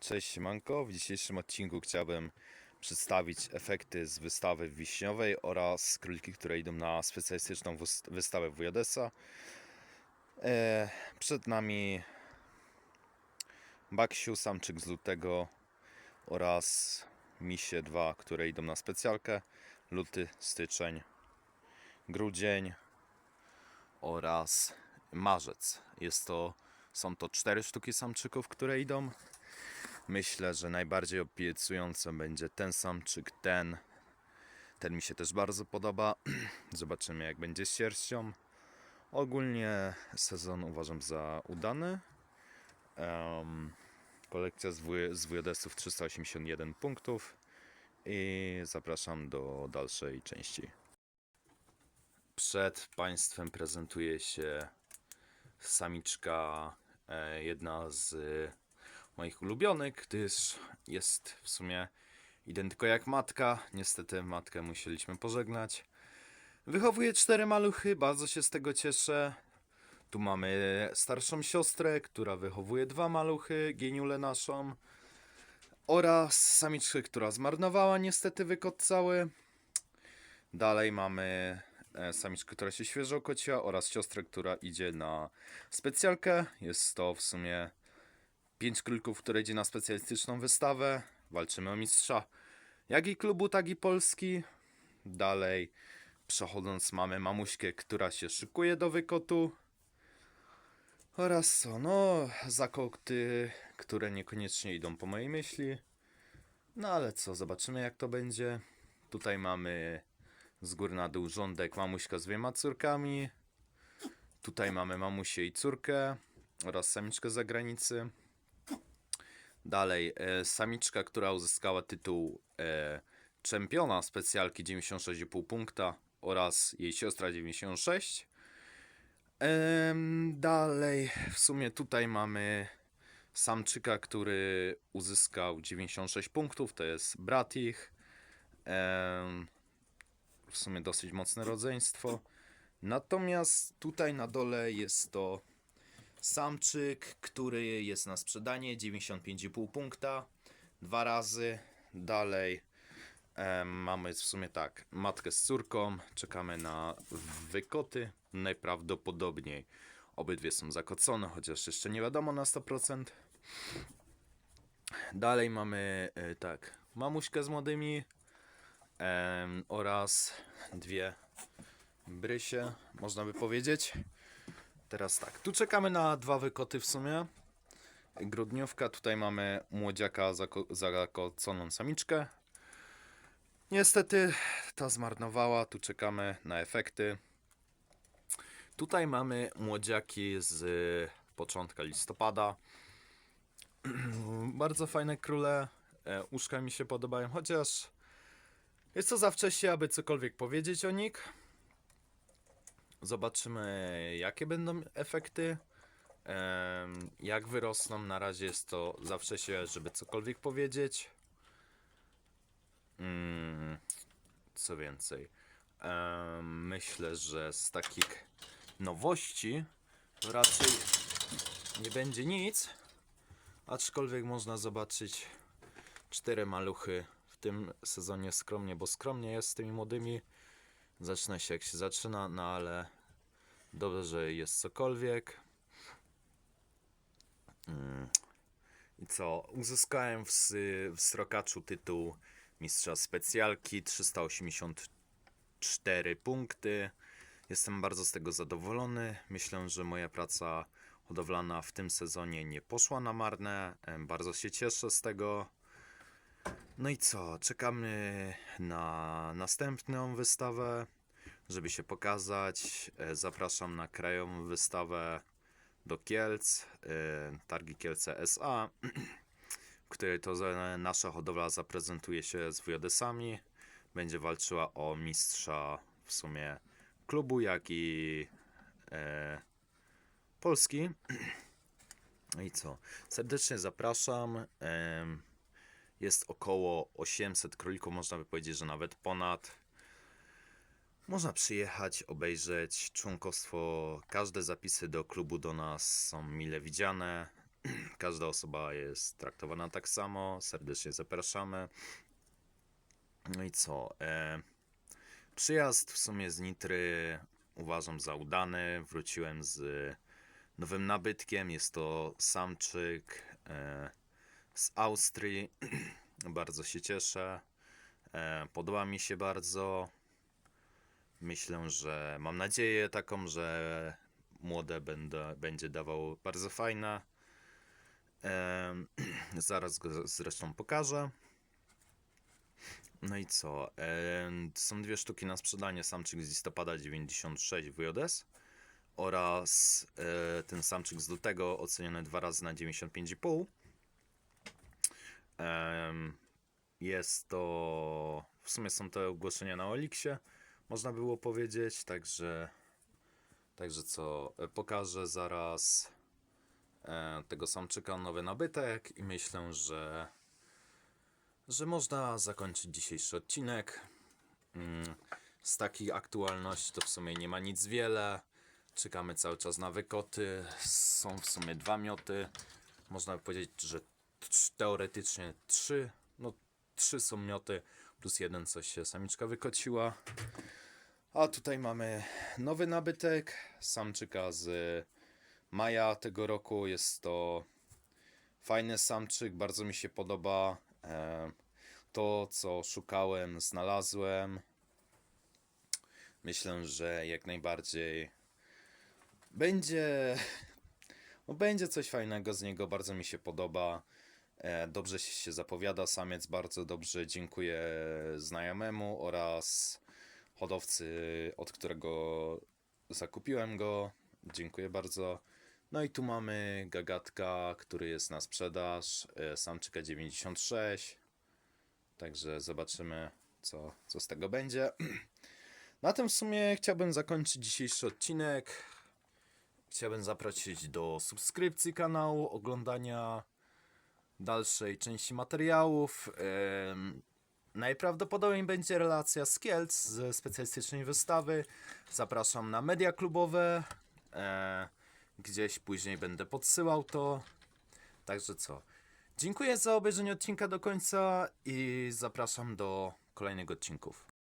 Cześć Siemanko, w dzisiejszym odcinku chciałbym przedstawić efekty z wystawy wiśniowej oraz króliki, które idą na specjalistyczną wys- wystawę WJS-a. E, przed nami Baksiu, samczyk z lutego oraz Misie 2, które idą na specjalkę. Luty, styczeń, grudzień oraz marzec. Jest to, są to cztery sztuki samczyków, które idą. Myślę, że najbardziej obiecująco będzie ten samczyk, ten. Ten mi się też bardzo podoba. Zobaczymy, jak będzie z sierścią. Ogólnie sezon uważam za udany. Em, kolekcja z, W- z WJS-ów 381 punktów. I zapraszam do dalszej części. Przed Państwem prezentuje się samiczka, e, jedna z moich ulubionych, gdyż jest w sumie identyko jak matka. Niestety matkę musieliśmy pożegnać. Wychowuję cztery maluchy, bardzo się z tego cieszę. Tu mamy starszą siostrę, która wychowuje dwa maluchy, geniulę naszą. Oraz samiczkę, która zmarnowała niestety wykot cały. Dalej mamy e, samiczkę, która się świeżo okociła oraz siostrę, która idzie na specjalkę. Jest to w sumie pięć królików, które idzie na specjalistyczną wystawę. Walczymy o mistrza jak i klubu, tak i Polski. Dalej przechodząc mamy mamuśkę, która się szykuje do wykotu. Oraz co, no, zakoty, które niekoniecznie idą po mojej myśli. No ale co, zobaczymy jak to będzie. Tutaj mamy z góry na dół rządek, mamuśka z dwiema córkami. Tutaj mamy mamusię i córkę oraz samiczkę zagranicy. Dalej, e, samiczka, która uzyskała tytuł e, czempiona specjalki 96,5 punkta oraz jej siostra 96. Em, dalej, w sumie tutaj mamy samczyka, który uzyskał 96 punktów, to jest brat ich. Em, w sumie dosyć mocne rodzeństwo. Natomiast tutaj na dole jest to samczyk, który jest na sprzedanie 95,5 punkta. Dwa razy. Dalej em, mamy w sumie tak, matkę z córką. Czekamy na wykoty. Najprawdopodobniej obydwie są zakocone, chociaż jeszcze nie wiadomo na 100%. Dalej mamy e, tak, mamuśkę z młodymi em, oraz dwie brysie, można by powiedzieć. Teraz tak, tu czekamy na dwa wykoty w sumie. Grudniówka, tutaj mamy młodziaka zako- zakoconą samiczkę. Niestety ta zmarnowała, tu czekamy na efekty. Tutaj mamy młodziaki z początka listopada. Bardzo fajne króle, e, uszka mi się podobają, chociaż jest to za wcześnie, aby cokolwiek powiedzieć o nich. Zobaczymy, jakie będą efekty. Jak wyrosną, na razie jest to za wcześnie, żeby cokolwiek powiedzieć. Mm, co więcej? Myślę, że z takich nowości raczej nie będzie nic. Aczkolwiek można zobaczyć cztery maluchy w tym sezonie skromnie, bo skromnie jest z tymi młodymi. Zaczyna się jak się zaczyna, no ale dobrze, że jest cokolwiek. Mm. I co? Uzyskałem w, w Srokaczu tytuł mistrza specjalki 384 punkty. Jestem bardzo z tego zadowolony. Myślę, że moja praca hodowlana w tym sezonie nie poszła na marne. Bardzo się cieszę z tego. No i co? Czekamy na następną wystawę, żeby się pokazać. E, Zapraszam na krajową wystawę do Kielc, e, Targi Kielce SA, w której to za- nasza hodowla zaprezentuje się z WJS-ami. Będzie walczyła o mistrza w sumie klubu, jak i e, Polski. No i co? Serdecznie zapraszam. Em, Jest około 800 królików, można by powiedzieć, że nawet ponad. Można przyjechać, obejrzeć członkostwo. Każde zapisy do klubu do nas są mile widziane. każda osoba jest traktowana tak samo. Serdecznie zapraszamy. No i co? E, przyjazd w sumie z Nitry uważam za udany. Wróciłem z nowym nabytkiem. Jest to samczyk e, z Austrii. bardzo się cieszę. E, podoba mi się bardzo. Myślę, że mam nadzieję taką, że młode będę, będzie dawał bardzo fajne. Em, zaraz go zresztą pokażę. No i co? Em, są dwie sztuki na sprzedanie. Samczyk z listopada 96 WJS oraz e, ten samczyk z lutego oceniony dwa razy na 95,5. Jest to. W sumie są to ogłoszenia na Oliksie, można było powiedzieć. Także. Także co? e, Pokażę zaraz e, tego samczyka nowy nabytek i myślę, że. że można zakończyć dzisiejszy odcinek. Mm, Z takich aktualności to w sumie nie ma nic wiele. Czekamy cały czas na wykoty. Są w sumie dwa mioty. Można by powiedzieć, że teoretycznie trzy. No, trzy są mioty, plus jeden, co się samiczka wykociła. A tutaj mamy nowy nabytek. Samczyka z maja tego roku. Jest to fajny samczyk, bardzo mi się podoba. To, co szukałem, znalazłem. Myślę, że jak najbardziej będzie. No, będzie coś fajnego z niego, bardzo mi się podoba. E, Dobrze się zapowiada samiec, bardzo dobrze dziękuję znajomemu oraz hodowcy, od którego zakupiłem go. Dziękuję bardzo. No i tu mamy gagatka, który jest na sprzedaż, e, samczyka 96. Także zobaczymy, co, co z tego będzie. Na tym w sumie chciałbym zakończyć dzisiejszy odcinek. Chciałbym zaprosić do subskrypcji kanału, oglądania dalszej części materiałów. Najprawdopodobniej będzie relacja z Kielc ze specjalistycznej wystawy. Zapraszam na media klubowe. E, gdzieś później będę podsyłał to. Także co? Dziękuję za obejrzenie odcinka do końca i zapraszam do kolejnych odcinków.